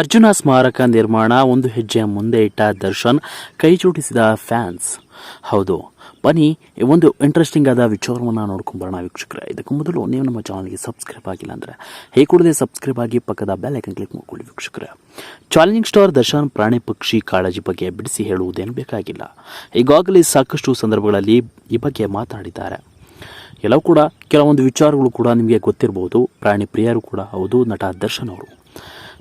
ಅರ್ಜುನ ಸ್ಮಾರಕ ನಿರ್ಮಾಣ ಒಂದು ಹೆಜ್ಜೆ ಮುಂದೆ ಇಟ್ಟ ದರ್ಶನ್ ಕೈ ಜೋಡಿಸಿದ ಫ್ಯಾನ್ಸ್. ಹೌದು, ಬನ್ನಿ, ಒಂದು ಇಂಟ್ರೆಸ್ಟಿಂಗ್ ಆದ ವಿಚಾರವನ್ನು ನೋಡ್ಕೊಂಬರೋಣ ವೀಕ್ಷಕರೇ. ಇದಕ್ಕೂ ಮೊದಲು ನೀವು ನಮ್ಮ ಚಾನಲ್ಗೆ ಸಬ್ಸ್ಕ್ರೈಬ್ ಆಗಿಲ್ಲ ಅಂದರೆ ಹೇ ಕೂಡದೆ ಸಬ್ಸ್ಕ್ರೈಬ್ ಆಗಿ ಪಕ್ಕದ ಬೆಲ್ ಐಕನ್ ಕ್ಲಿಕ್ ಮಾಡ್ಕೊಳ್ಳಿ ವೀಕ್ಷಕರೇ. ಚಾಲೆಂಜಿಂಗ್ ಸ್ಟಾರ್ ದರ್ಶನ್, ಪ್ರಾಣಿ ಪಕ್ಷಿ ಕಾಳಜಿ ಬಗ್ಗೆ ಬಿಡಿಸಿ ಹೇಳುವುದೇನು ಬೇಕಾಗಿಲ್ಲ. ಈಗಾಗಲೇ ಸಾಕಷ್ಟು ಸಂದರ್ಭಗಳಲ್ಲಿ ಈ ಬಗ್ಗೆ ಮಾತನಾಡಿದ್ದಾರೆ ಎಲ್ಲವೂ ಕೂಡ, ಕೆಲವೊಂದು ವಿಚಾರಗಳು ಕೂಡ ನಿಮಗೆ ಗೊತ್ತಿರಬಹುದು ಪ್ರಾಣಿ ಪ್ರಿಯರು ಕೂಡ ಹೌದು, ನಟ ದರ್ಶನ್ ಅವರು.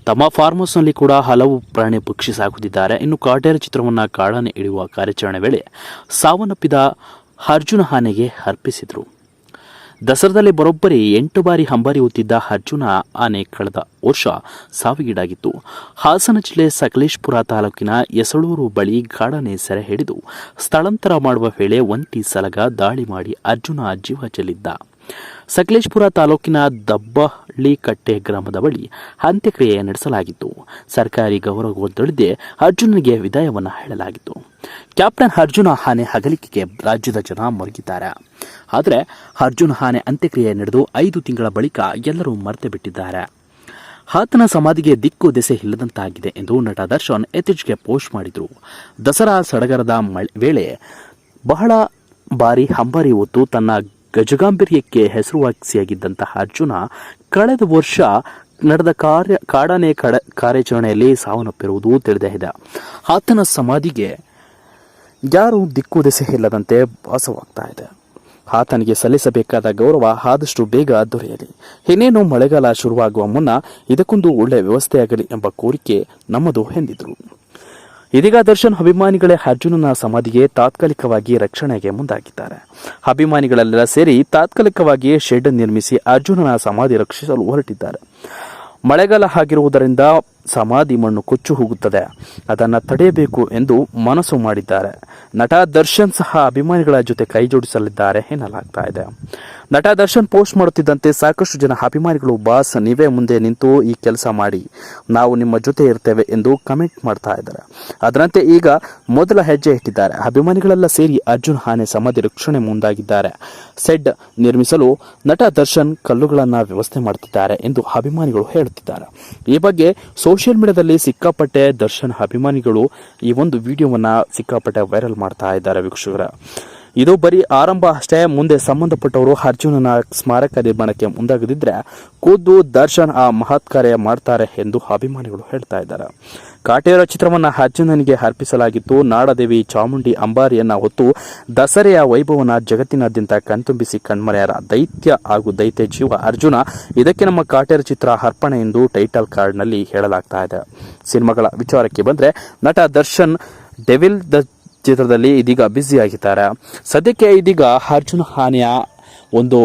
ತಮ್ಮ ಫಾರ್ಮ್ ಹೌಸ್ನಲ್ಲಿ ಕೂಡ ಹಲವು ಪ್ರಾಣಿ ಪಕ್ಷಿ ಸಾಕುತ್ತಿದ್ದಾರೆ. ಇನ್ನು ಕಾಟೇರ ಚಿತ್ರವನ್ನು ಕಾಡಾನೆ ಇಡುವ ಕಾರ್ಯಾಚರಣೆ ವೇಳೆ ಸಾವನ್ನಪ್ಪಿದ ಅರ್ಜುನ ಆನೆಗೆ ಅರ್ಪಿಸಿದರು. ದಸರಾದಲ್ಲಿ ಬರೋಬ್ಬರಿ ಎಂಟು ಬಾರಿ ಹಂಬಾರಿ ಹೊತ್ತಿದ್ದ ಅರ್ಜುನ ಆನೆ ಕಳೆದ ವರ್ಷ ಸಾವಿಗೀಡಾಗಿತ್ತು. ಹಾಸನ ಜಿಲ್ಲೆ ಸಕಲೇಶ್ಪುರ ತಾಲೂಕಿನ ಯಸಳೂರು ಬಳಿ ಗಾಡನೆ ಸೆರೆ ಹಿಡಿದು ಸ್ಥಳಾಂತರ ಮಾಡುವ ವೇಳೆ ಒಂಟಿ ಸಲಗ ದಾಳಿ ಮಾಡಿ ಅರ್ಜುನ ಜೀವ ಚೆಲ್ಲಿದ್ದ. ಸಕಲೇಶ್ಪುರ ತಾಲೂಕಿನ ದಬ್ಬಳ್ಳಿಕಟ್ಟೆ ಗ್ರಾಮದ ಬಳಿ ಅಂತ್ಯಕ್ರಿಯೆ ನಡೆಸಲಾಗಿತ್ತು. ಸರ್ಕಾರಿ ಗೌರವದೊಳಿದೆ ಅರ್ಜುನನಿಗೆ ವಿದಾಯವನ್ನು ಹೇಳಲಾಗಿತ್ತು. ಕ್ಯಾಪ್ಟನ್ ಅರ್ಜುನ ಆನೆ ಹಗಲಿಕೆಗೆ ರಾಜ್ಯದ ಜನ ಮರುಗಿದ್ದಾರೆ ಆದರೆ ಅರ್ಜುನ ಆನೆ ಅಂತ್ಯಕ್ರಿಯೆ ನಡೆದು ಐದು ತಿಂಗಳ ಬಳಿಕ ಎಲ್ಲರೂ ಮರೆತು ಬಿಟ್ಟಿದ್ದಾರೆ. ಆತನ ಸಮಾಧಿಗೆ ದಿಕ್ಕು ದೆಸೆ ಇಲ್ಲದಂತಾಗಿದೆ ಎಂದು ನಟ ದರ್ಶನ್ ಇತ್ತೀಚೆಗೆ ಪೋಸ್ಟ್ ಮಾಡಿದರು. ದಸರಾ ಸಡಗರದ ವೇಳೆ ಬಹಳ ಬಾರಿ ಹಂಬಾರಿ ಹೊತ್ತು ತನ್ನ ಗಜಗಾಂಭೀರ್ಯಕ್ಕೆ ಹೆಸರುವಾಸಿಯಾಗಿದ್ದಂತಹ ಅರ್ಜುನ ಕಳೆದ ವರ್ಷ ನಡೆದ ಕಾರ್ಯ, ಕಾಡಾನೆ ಕಡ, ಕಾರ್ಯಾಚರಣೆಯಲ್ಲಿ ಸಾವನ್ನಪ್ಪಿರುವುದು ತಿಳಿದಿದೆ ಆತನ ಸಮಾಧಿಗೆ ಯಾರು ದಿಕ್ಕು ದೆಸೆ ಇಲ್ಲದಂತೆ ಭಾಸವಾಗ್ತಾ ಇದೆ ಆತನಿಗೆ ಸಲ್ಲಿಸಬೇಕಾದ ಗೌರವ ಆದಷ್ಟು ಬೇಗ ದೊರೆಯಲಿ. ಇನ್ನೇನು ಮಳೆಗಾಲ ಶುರುವಾಗುವ ಮುನ್ನ ಇದಕ್ಕೊಂದು ಒಳ್ಳೆಯ ವ್ಯವಸ್ಥೆಯಾಗಲಿ ಎಂಬ ಕೋರಿಕೆ ನಮ್ಮದು ಎಂದಿದ್ರು. ಇದೀಗ ದರ್ಶನ್ ಅಭಿಮಾನಿಗಳೇ ಅರ್ಜುನನ ಸಮಾಧಿಗೆ ತಾತ್ಕಾಲಿಕವಾಗಿ ರಕ್ಷಣೆಗೆ ಮುಂದಾಗಿದ್ದಾರೆ. ಅಭಿಮಾನಿಗಳೆಲ್ಲ ಸೇರಿ ತಾತ್ಕಾಲಿಕವಾಗಿ ಶೆಡ್ ನಿರ್ಮಿಸಿ ಅರ್ಜುನನ ಸಮಾಧಿ ರಕ್ಷಿಸಲು ಹೊರಟಿದ್ದಾರೆ. ಮಳೆಗಾಲ ಆಗಿರುವುದರಿಂದ ಸಮಾಧಿ ಮಣ್ಣು ಕೊಚ್ಚು ಹೋಗುತ್ತದೆ. ಅದನ್ನು ತಡೆಯಬೇಕು ಎಂದು ಮನಸ್ಸು ಮಾಡಿದ್ದಾರೆ. ನಟ ದರ್ಶನ್ ಸಹ ಅಭಿಮಾನಿಗಳ ಜೊತೆ ಕೈ ಜೋಡಿಸಲಿದ್ದಾರೆ ಎನ್ನಲಾಗ್ತಾ ಇದೆ. ನಟ ದರ್ಶನ್ ಪೋಸ್ಟ್ ಮಾಡುತ್ತಿದ್ದಂತೆ ಸಾಕಷ್ಟು ಜನ ಅಭಿಮಾನಿಗಳು, ಬಾಸ್, ನೀವೇ ಮುಂದೆ ನಿಂತು ಈ ಕೆಲಸ ಮಾಡಿ. ನಾವು ನಿಮ್ಮ ಜೊತೆ ಇರ್ತೇವೆ ಎಂದು ಕಮೆಂಟ್ ಮಾಡ್ತಾ ಇದ್ದಾರೆ. ಅದರಂತೆ ಈಗ ಮೊದಲ ಹೆಜ್ಜೆ ಇಟ್ಟಿದ್ದಾರೆ ಅಭಿಮಾನಿಗಳೆಲ್ಲ ಸೇರಿ ಅರ್ಜುನ್ ಹಾನೆ ಸಮಾಧಿ ರಕ್ಷಣೆ ಮುಂದಾಗಿದ್ದಾರೆ. ಸೆಡ್ ನಿರ್ಮಿಸಲು ನಟ ದರ್ಶನ್ ಕಲ್ಲುಗಳನ್ನು ವ್ಯವಸ್ಥೆ ಮಾಡುತ್ತಿದ್ದಾರೆ ಎಂದು ಅಭಿಮಾನಿಗಳು ಹೇಳುತ್ತಿದ್ದಾರೆ. ಈ ಬಗ್ಗೆ ಸೋಷಿಯಲ್ ಮೀಡಿಯಾದಲ್ಲಿ ಸಿಕ್ಕಾಪಟ್ಟೆ ದರ್ಶನ್ ಅಭಿಮಾನಿಗಳು ಈ ಒಂದು ವಿಡಿಯೋವನ್ನ ಸಿಕ್ಕಾಪಟ್ಟೆ ವೈರಲ್ ಮಾಡ್ತಾ ಇದ್ದಾರೆ ವೀಕ್ಷಕರ. ಇದು ಬರೀ ಆರಂಭ ಅಷ್ಟೇ. ಮುಂದೆ ಸಂಬಂಧಪಟ್ಟವರು ಅರ್ಜುನನ ಸ್ಮಾರಕ ನಿರ್ಮಾಣಕ್ಕೆ ಮುಂದಾಗದಿದ್ರೆ ಖುದ್ದು ದರ್ಶನ್ ಆ ಮಹತ್ ಕಾರ್ಯ ಮಾಡ್ತಾರೆ ಎಂದು ಅಭಿಮಾನಿಗಳು ಹೇಳ್ತಾ ಇದ್ದಾರೆ. ಕಾಟೇರ ಚಿತ್ರವನ್ನ ಅರ್ಜುನನಿಗೆ ಅರ್ಪಿಸಲಾಗಿತ್ತು. ನಾಡದೇವಿ ಚಾಮುಂಡಿ ಅಂಬಾರಿಯನ್ನ ಹೊತ್ತು ದಸರೆಯ ವೈಭವನ ಜಗತ್ತಿನಾದ್ಯಂತ ಕಣ್ತುಂಬಿಸಿ ಕಣ್ಮರೆಯರ ದೈತ್ಯ ಹಾಗೂ ದೈತ್ಯ ಜೀವ ಅರ್ಜುನ ಇದಕ್ಕೆ ನಮ್ಮ ಕಾಟೇರ ಚಿತ್ರ ಅರ್ಪಣೆ ಎಂದು ಟೈಟಲ್ ಕಾರ್ಡ್ನಲ್ಲಿ ಹೇಳಲಾಗ್ತಾ ಇದೆ. ಸಿನಿಮಾಗಳ ವಿಚಾರಕ್ಕೆ ಬಂದ್ರೆ ನಟ ದರ್ಶನ್, ಡೆವಿಲ್ ದ ಚಿತ್ರದಲ್ಲಿ ಇದೀಗ ಬ್ಯುಸಿ ಆಗಿದ್ದಾರೆ. ಸದ್ಯಕ್ಕೆ ಇದೀಗ ಅರ್ಜುನ ಹಾನಿಯ ಒಂದು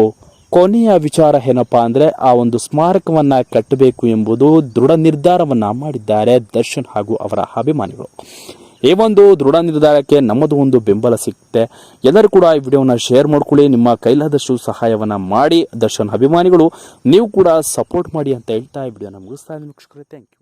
ಕೊನೆಯ ವಿಚಾರ ಏನಪ್ಪಾ ಅಂದರೆ ಆ ಒಂದು ಸ್ಮಾರಕವನ್ನ ಕಟ್ಟಬೇಕು ಎಂಬುದು ದೃಢ ನಿರ್ಧಾರವನ್ನ ಮಾಡಿದ್ದಾರೆ ದರ್ಶನ್ ಹಾಗೂ ಅವರ ಅಭಿಮಾನಿಗಳು. ಈ ಒಂದು ದೃಢ ನಿರ್ಧಾರಕ್ಕೆ ನಮ್ಮದು ಒಂದು ಬೆಂಬಲ ಸಿಗುತ್ತೆ. ಎಲ್ಲರೂ ಕೂಡ ಈ ವಿಡಿಯೋನ ಶೇರ್ ಮಾಡ್ಕೊಳ್ಳಿ, ನಿಮ್ಮ ಕೈಲಾದಷ್ಟು ಸಹಾಯವನ್ನು ಮಾಡಿ. ದರ್ಶನ್ ಅಭಿಮಾನಿಗಳು, ನೀವು ಕೂಡ ಸಪೋರ್ಟ್ ಮಾಡಿ ಅಂತ ಹೇಳ್ತಾ ಈ ವಿಡಿಯೋನ ಮುಗಿಸ್ತಾ ಇದ್ದೀನಿ. Thank you